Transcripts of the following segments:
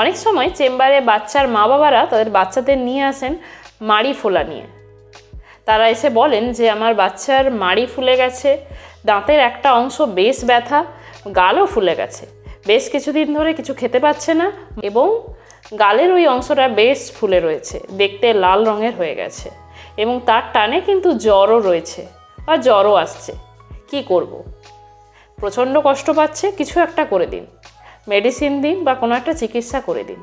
অনেক সময় চেম্বারে বাচ্চার মা বাবারা তাদের বাচ্চাদের নিয়ে আসেন মাড়ি ফোলা নিয়ে। তারা এসে বলেন যে, আমার বাচ্চার মাড়ি ফুলে গেছে, দাঁতের একটা অংশ বেশ ব্যথা, গালও ফুলে গেছে। বেশ কিছুদিন ধরে কিছু খেতে পাচ্ছে না এবং গালের ওই অংশটা বেশ ফুলে রয়েছে, দেখতে লাল রঙের হয়ে গেছে এবং তার টানে কিন্তু জ্বরও রয়েছে বা জ্বরও আসছে। কি করব। প্রচণ্ড কষ্ট পাচ্ছে, কিছু একটা করে দিন। মেডিসিন দিন বা কোনো একটা চিকিৎসা করে দিন।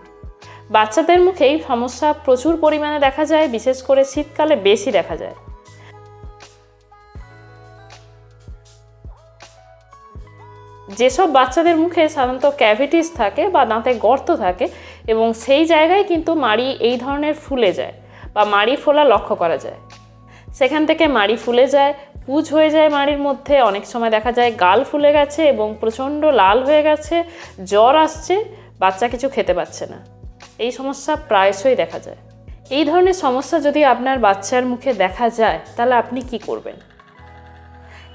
বাচ্চাদের মুখে এই সমস্যা প্রচুর পরিমাণে দেখা যায়, বিশেষ করে শীতকালে বেশি দেখা যায়। যেসব বাচ্চাদের মুখে সাধারণত ক্যাভিটিস থাকে বা দাঁতে গর্ত থাকে এবং সেই জায়গায় কিন্তু মাড়ি এই ধরনের ফুলে যায় বা মাড়ি ফোলা লক্ষ্য করা যায়। সেখান থেকে মাড়ি ফুলে যায় পুজ হয়ে যায় মাড়ির মধ্যে। অনেক সময় দেখা যায় গাল ফুলে গেছে এবং প্রচণ্ড লাল হয়ে গেছে, জ্বর আসছে, বাচ্চা কিছু খেতে পাচ্ছে না। এই সমস্যা প্রায়শই দেখা যায়। এই ধরনের সমস্যা যদি আপনার বাচ্চার মুখে দেখা যায়, তাহলে আপনি কি করবেন?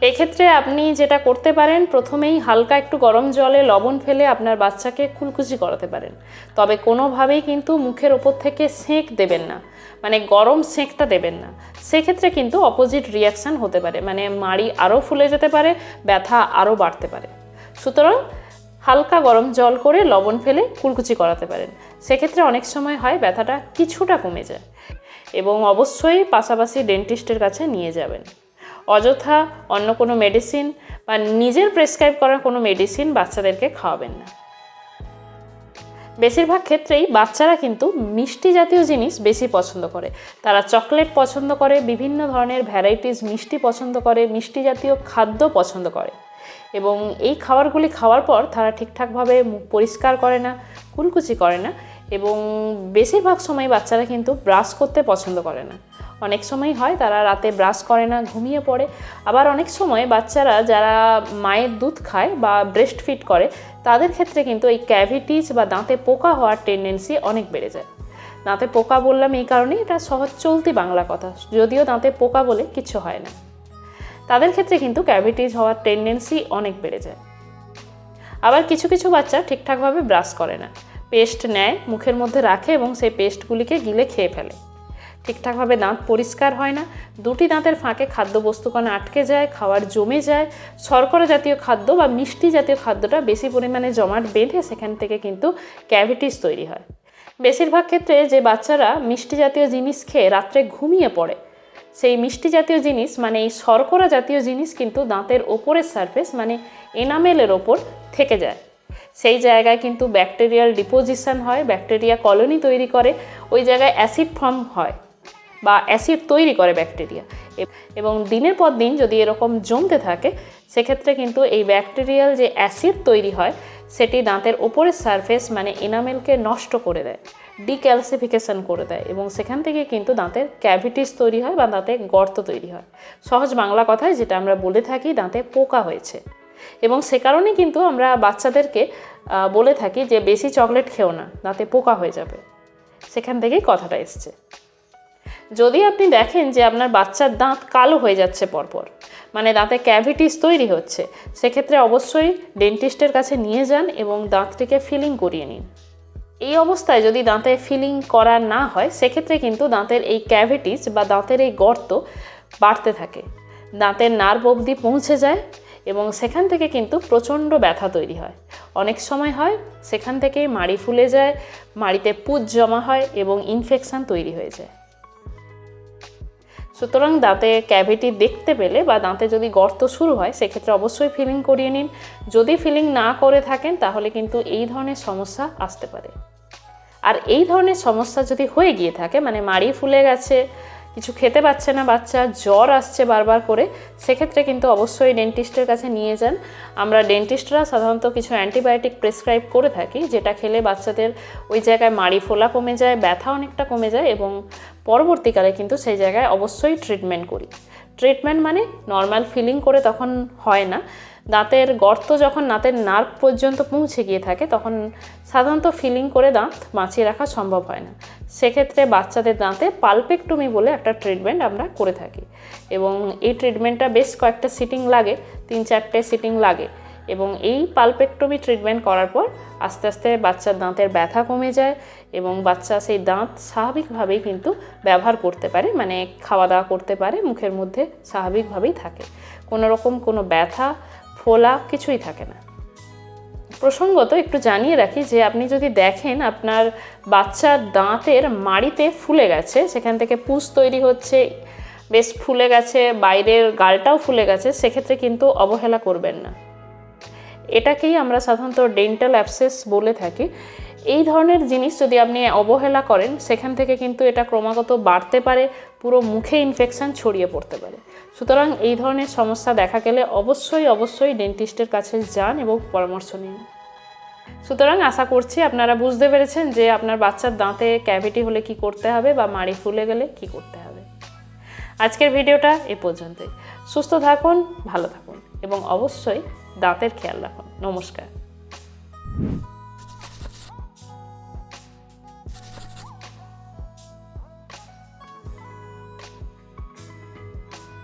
এক্ষেত্রে আপনি যেটা করতে পারেন, প্রথমেই হালকা একটু গরম জলে লবণ ফেলে আপনার বাচ্চাকে কুলকুচি করাতে পারেন। তবে কোনোভাবেই কিন্তু মুখের ওপর থেকে সেঁক দেবেন না। মানে গরম সেঁকটা দেবেন না। সেক্ষেত্রে কিন্তু অপোজিট রিয়াকশান হতে পারে। মানে মাড়ি আরও ফুলে যেতে পারে, ব্যথা আরও বাড়তে পারে। সুতরাং হালকা গরম জল করে লবণ ফেলে কুলকুচি করাতে পারেন। সেক্ষেত্রে অনেক সময় হয় ব্যথাটা কিছুটা কমে যায় এবং অবশ্যই পাশাপাশি ডেন্টিস্টের কাছে নিয়ে যাবেন। অযথা অন্য কোনো মেডিসিন বা নিজের প্রেসক্রাইব করা কোনো মেডিসিন বাচ্চাদেরকে খাওয়াবেন না। বেশিরভাগ ক্ষেত্রেই বাচ্চারা কিন্তু মিষ্টি জাতীয় জিনিস বেশি পছন্দ করে। তারা চকলেট পছন্দ করে, বিভিন্ন ধরনের ভ্যারাইটিস মিষ্টি পছন্দ করে, মিষ্টি জাতীয় খাদ্য পছন্দ করে। এবং এই খাবারগুলি খাওয়ার পর তারা ঠিকঠাকভাবে মুখ পরিষ্কার করে না, কুলকুচি করে না এবং বেশিরভাগ সময় বাচ্চারা কিন্তু ব্রাশ করতে পছন্দ করে না। অনেক সময় হয়, তারা রাতে ব্রাশ করে না, ঘুমিয়ে পড়ে। আবার অনেক সময় বাচ্চারা যারা মায়ের দুধ খায় বা ব্রেস্ট ফিট করে, তাদের ক্ষেত্রে কিন্তু এই ক্যাভিটিস বা দাঁতে পোকা হওয়ার টেন্ডেন্সি অনেক বেড়ে যায়। দাঁতে পোকা বললাম এই কারণে এটা সহজ চলতি বাংলা কথা। যদিও দাঁতে পোকা বলে কিছু হয় না। তাদের ক্ষেত্রে কিন্তু ক্যাভিটিস হওয়ার টেন্ডেন্সি অনেক বেড়ে যায়। আবার কিছু কিছু বাচ্চা ঠিকঠাকভাবে ব্রাশ করে না। পেস্ট নেয়, মুখের মধ্যে রাখে এবং সেই পেস্টগুলিকে গিলে খেয়ে ফেলে। ঠিকঠাকভাবে দাঁত পরিষ্কার হয় না। দুটি দাঁতের ফাঁকে খাদ্যবস্তুকণা আটকে যায়, খাওয়ার জমে যায়। শর্করা জাতীয় খাদ্য বা মিষ্টি জাতীয় খাদ্যটা বেশি পরিমাণে জমাট বেঁধে সেখান থেকে কিন্তু ক্যাভিটিস তৈরি হয়। বেশিরভাগ ক্ষেত্রে যে বাচ্চারা মিষ্টি জাতীয় জিনিস খেয়ে রাত্রে ঘুমিয়ে পড়ে, সেই মিষ্টি জাতীয় জিনিস মানে এই শর্করা জাতীয় জিনিস কিন্তু দাঁতের ওপরের সারফেস মানে এনামেলের ওপর থেকে যায়। সেই জায়গায় কিন্তু ব্যাকটেরিয়াল ডিপোজিশন হয় ব্যাকটেরিয়া কলোনি তৈরি করে, ওই জায়গায় অ্যাসিড ফর্ম হয়। বা অ্যাসিড তৈরি করে ব্যাকটেরিয়া। এবং দিনের পর দিন যদি এরকম জমতে থাকে, সেক্ষেত্রে কিন্তু এই ব্যাকটেরিয়াল যে অ্যাসিড তৈরি হয়, সেটি দাঁতের ওপরের সারফেস মানে এনামেলকে নষ্ট করে দেয়, ডিক্যালসিফিকেশন করে দেয় এবং সেখান থেকে কিন্তু দাঁতের ক্যাভিটিস তৈরি হয় বা দাঁতে গর্ত তৈরি হয়। সহজ বাংলা কথায় যেটা আমরা বলে থাকি, দাঁতে পোকা হয়েছে। এবং সে কারণে কিন্তু আমরা বাচ্চাদেরকে বলে থাকি যে, বেশি চকলেট খেও না, দাঁতে পোকা হয়ে যাবে। সেখান থেকেই কথাটা এসছে। যদি আপনি দেখেন যে আপনার বাচ্চার দাঁত কালো হয়ে যাচ্ছে পরপর মানে দাঁতে ক্যাভিটিস তৈরি হচ্ছে, সেক্ষেত্রে অবশ্যই ডেন্টিস্টের কাছে নিয়ে যান এবং দাঁতটিকে ফিলিং করিয়ে নিন। এই অবস্থায় যদি দাঁতে ফিলিং করা না হয়, সেক্ষেত্রে কিন্তু দাঁতের এই ক্যাভিটিস বা দাঁতের এই গর্ত বাড়তে থাকে। দাঁতের নার্ভ অবধি পৌঁছে যায় এবং সেখান থেকে কিন্তু প্রচণ্ড ব্যথা তৈরি হয়। অনেক সময় হয় সেখান থেকেই মাড়ি ফুলে যায়, মাড়িতে পুজ জমা হয় এবং ইনফেকশান তৈরি হয়ে যায়। সুতরাং দাঁতে ক্যাভিটি দেখতে পেলে বা দাঁতে যদি গর্ত শুরু হয়, সেক্ষেত্রে অবশ্যই ফিলিং করিয়ে নিন। যদি ফিলিং না করে থাকেন, তাহলে কিন্তু এই ধরনের সমস্যা আসতে পারে। আর এই ধরনের সমস্যা যদি হয়ে গিয়ে থাকে মানে মাড়ি ফুলে গেছে কিছু খেতে পাচ্ছে না বাচ্চা, জ্বর আসছে বারবার করে, সেক্ষেত্রে কিন্তু অবশ্যই ডেন্টিস্টের কাছে নিয়ে যান। আমরা ডেন্টিস্টরা সাধারণত কিছু অ্যান্টিবায়োটিক প্রেসক্রাইব করে থাকি, যেটা খেলে বাচ্চাদের ওই জায়গায় মাড়ি ফোলা কমে যায়, ব্যথা অনেকটা কমে যায় এবং পরবর্তীকালে কিন্তু সেই জায়গায় অবশ্যই ট্রিটমেন্ট করি। ট্রিটমেন্ট মানে নর্মাল ফিলিং করে তখন হয় না। দাঁতের গর্ত যখন দাঁতের নার্ভ পর্যন্ত পৌঁছে গিয়ে থাকে, তখন সাধারণত ফিলিং করে দাঁত বাঁচিয়ে রাখা সম্ভব হয় না। সেক্ষেত্রে বাচ্চাদের দাঁতে পালপেকটমি বলে একটা ট্রিটমেন্ট আমরা করে থাকি। এবং এই ট্রিটমেন্টটা বেশ কয়েকটা সিটিং লাগে, তিন চারটে সিটিং লাগে। এবং এই পালপেক্টমি ট্রিটমেন্ট করার পর আস্তে আস্তে বাচ্চার দাঁতের ব্যথা কমে যায় এবং বাচ্চা সেই দাঁত স্বাভাবিকভাবেই কিন্তু ব্যবহার করতে পারে মানে খাওয়া দাওয়া করতে পারে, মুখের মধ্যে স্বাভাবিকভাবেই থাকে। কোনো রকম কোনো ব্যথা ফোলা কিছুই থাকে না। প্রসঙ্গত একটু জানিয়ে রাখি যে আপনি যদি দেখেন আপনার বাচ্চার দাঁতের মাড়িতে ফুলে গেছে, সেখান থেকে পুষ তৈরি হচ্ছে, বেশ ফুলে গেছে, বাইরের গালটাও ফুলে গেছে, সেক্ষেত্রে কিন্তু অবহেলা করবেন না। এটাকেই আমরা সাধারণত ডেন্টাল অ্যাপসেস বলে থাকি। এই ধরনের জিনিস যদি আপনি অবহেলা করেন, সেখান থেকে কিন্তু এটা ক্রমাগত বাড়তে পারে, পুরো মুখে ইনফেকশান ছড়িয়ে পড়তে পারে। সুতরাং এই ধরনের সমস্যা দেখা গেলে অবশ্যই অবশ্যই ডেন্টিস্টের কাছে যান এবং পরামর্শ নিন। সুতরাং আশা করছি আপনারা বুঝতে পেরেছেন যে আপনার বাচ্চার দাঁতে ক্যাভিটি হলে কি করতে হবে বা মাড়ি ফুলে গেলে কি করতে হবে। আজকের ভিডিওটা এ পর্যন্তই। সুস্থ থাকুন, ভালো থাকুন এবং অবশ্যই দাঁতের খেয়াল রাখুন। নমস্কার।